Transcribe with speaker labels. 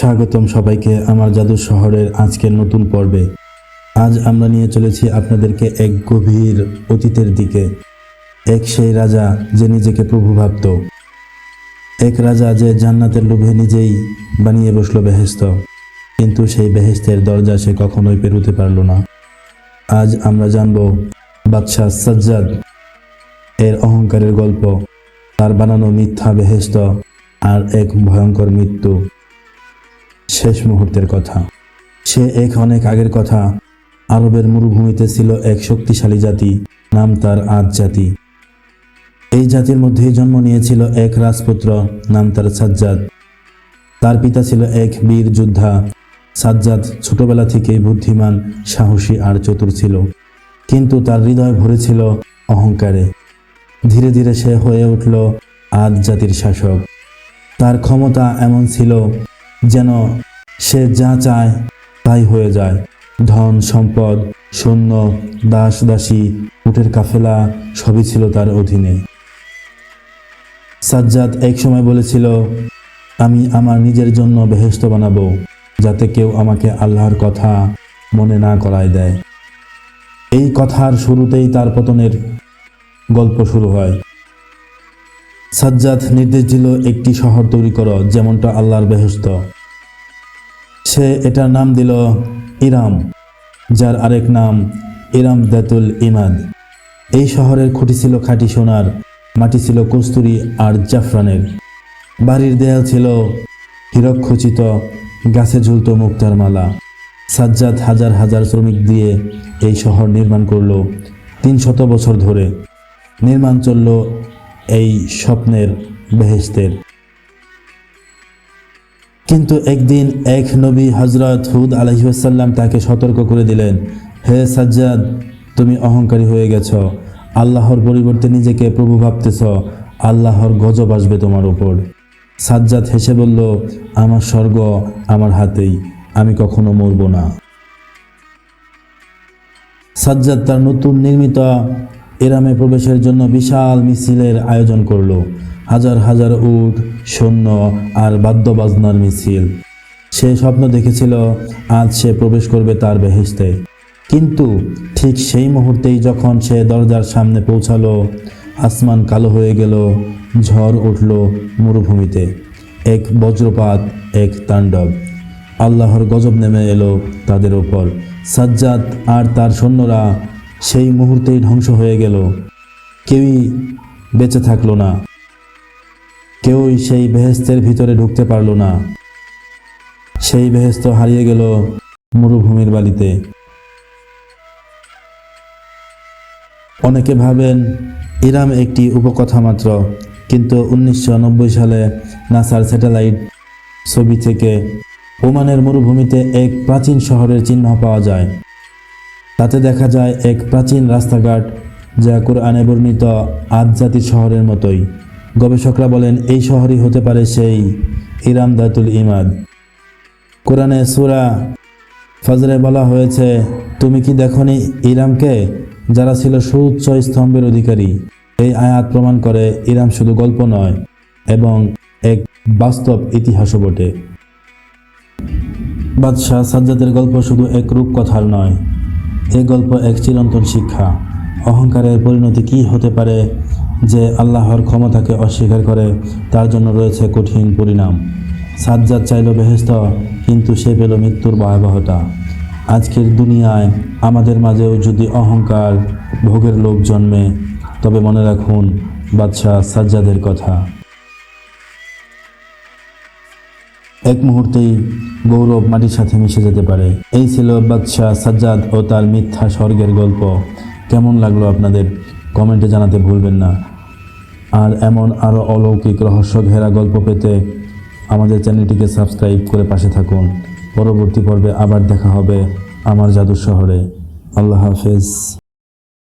Speaker 1: স্বাগতম সবাইকে আমার জাদু শহরের আজকের নতুন পর্বে। আজ আমরা নিয়ে চলেছি আপনাদেরকে এক গভীর অতীতের দিকে। এক সেই রাজা যে নিজেকে প্রভু ভাবত। এক রাজা যে জান্নাতের লোভে নিজেই বানিয়ে বসল বেহেস্ত কিন্তু সেই বেহেস্তের দরজা সে কখনোই পেরোতে পারল না। আজ আমরা জানব বাদশাহ সাজ্জাদ। এর অহংকারের গল্প, তার বানানো মিথ্যা বেহেস্ত আর এক ভয়ঙ্কর মৃত্যু। শেষ মুহূর্তের কথা। সে এক অনেক আগের কথা। আরবের মরুভূমিতে ছিল এক শক্তিশালী জাতি, নাম তার আদ জাতি। এই জাতির মধ্যেই জন্ম নিয়েছিল এক রাজপুত্র, নাম তার সাজ্জাদ। তার পিতা ছিল এক বীর যোদ্ধা। সাজ্জাদ ছোটবেলা থেকেই বুদ্ধিমান, সাহসী আর চতুর ছিল। কিন্তু তার হৃদয় ভরেছিল অহংকারে। ধীরে ধীরে সে হয়ে উঠল আদ জাতির শাসক। তার ক্ষমতা এমন ছিল যেন সে যা চায় তাই হয়ে যায়। ধন, সম্পদ সৈন্য দাস, দাসী, উটের কাফেলা সবই ছিল তার অধীনে। সাজ্জাদ এক সময় বলেছিল, আমি আমার নিজের জন্য বেহেস্ত বানাবো, যাতে কেউ আমাকে আল্লাহর কথা মনে না করায় দেয়। এই কথার শুরুতেই তার পতনের গল্প শুরু হয়। সাজ্জাদ নির্দেশ দিল একটি শহর তৈরি করো, যেমনটা আল্লাহর বেহস্ত সে এটার নাম দিল ইরাম, যার আরেক নাম ইরাম দাতুল ইমাদ। এই শহরের খুঁটি ছিল খাঁটি সোনার, মাটি ছিল কস্তুরি আর জাফরানের। বাড়ির দেয়াল ছিল হীরক খচিত গাছে ঝুলত মুক্তার মালা। সাজ্জাদ হাজার হাজার শ্রমিক দিয়ে এই শহর নির্মাণ করল তিন শত বছর ধরে। নির্মাণ চলল এই স্বপ্নের বেহেস্তের কিন্তু একদিন এক নবী হজরত হুদ আলহিসাল্লাম তাকে সতর্ক করে দিলেন, হে সাজ্জাদ, তুমি অহংকারী হয়ে গেছ। আল্লাহর পরিবর্তে নিজেকে প্রভু ভাবতেছ। আল্লাহর গজব আসবে তোমার উপর। সাজ্জাদ হেসে বলল, আমার স্বর্গ আমার হাতেই, আমি কখনো মরব না। সাজ্জাদ তার নতুন নির্মিত এরামে প্রবেশের জন্য বিশাল মিছিলের আয়োজন করল। হাজার হাজার উট, সৈন্য আর বাদ্যবাজনার মিছিল। সে স্বপ্ন দেখেছিল, আজ সে প্রবেশ করবে তার বেহেস্তে কিন্তু ঠিক সেই মুহূর্তেই যখন সে দরজার সামনে পৌঁছালো, আসমান কালো হয়ে গেল, ঝড় উঠল মরুভূমিতে। এক বজ্রপাত, এক তাণ্ডব। আল্লাহর গজব নেমে এলো তাদের ওপর সাজ্জাদ আর তার সৈন্যরা সেই মুহূর্তেই ধ্বংস হয়ে গেল। কেউই বেঁচে থাকল না। কেউই সেই বেহেস্তের ভিতরে ঢুকতে পারল না। সেই বেহেস্ত হারিয়ে গেল মরুভূমির বালিতে। অনেকে ভাবেন, ইরাম একটি উপকথা মাত্র, কিন্তু উনিশশো নব্বই সালে নাসার স্যাটেলাইট ছবি থেকে ওমানের মরুভূমিতে এক প্রাচীন শহরের চিহ্ন পাওয়া যায়। তাতে দেখা যায় এক প্রাচীন রাস্তাঘাট যা কোরআনে বর্ণিত আদজাতির শহরের মতোই। গবেষকরা বলেন, এই শহরই হতে পারে সেই ইরাম দাতুল ইমাদ। কোরআনে সুরা ফজরে বলা হয়েছে, তুমি কি দেখনি ইরামকে, যারা ছিল সুউচ্চ স্তম্ভের অধিকারী? এই আয়াত প্রমাণ করে ইরাম শুধু গল্প নয়, এবং এক বাস্তব ইতিহাসও বটে। বাদশাহ সাজ্জাদের গল্প শুধু এক রূপকথার নয় এ গল্প এক চিরন্তন শিক্ষা। অহংকারের পরিণতি কি হতে পারে যে আল্লাহর ক্ষমতাকে অস্বীকার করে, তার জন্য রয়েছে কঠিন পরিণাম। সাজ্জাদ চাইল বেহেস্ত কিন্তু সে পেল মৃত্যুর ভয়াবহতা। আজকের দুনিয়ায় আমাদের মাঝেও যদি অহংকার ভোগের লোক জন্মে, তবে মনে রাখুন, বাদশাহ সাজ্জাদের কথা। এক মুহূর্তেই গৌরব মাটির সাথে মিশে যেতে পারে। এই ছিল বাদশাহ সাজ্জাদ ও তার মিথ্যা স্বর্গের গল্প। কেমন লাগল আপনাদের? কমেন্টে জানাতে ভুলবেন না। আর এমন আরও অলৌকিক রহস্য ঘেরা গল্প পেতে আমাদের চ্যানেলটিকে সাবস্ক্রাইব করে পাশে থাকুন। পরবর্তী পর্বে আবার দেখা হবে আমার জাদুর শহরে। আল্লাহ হাফেজ।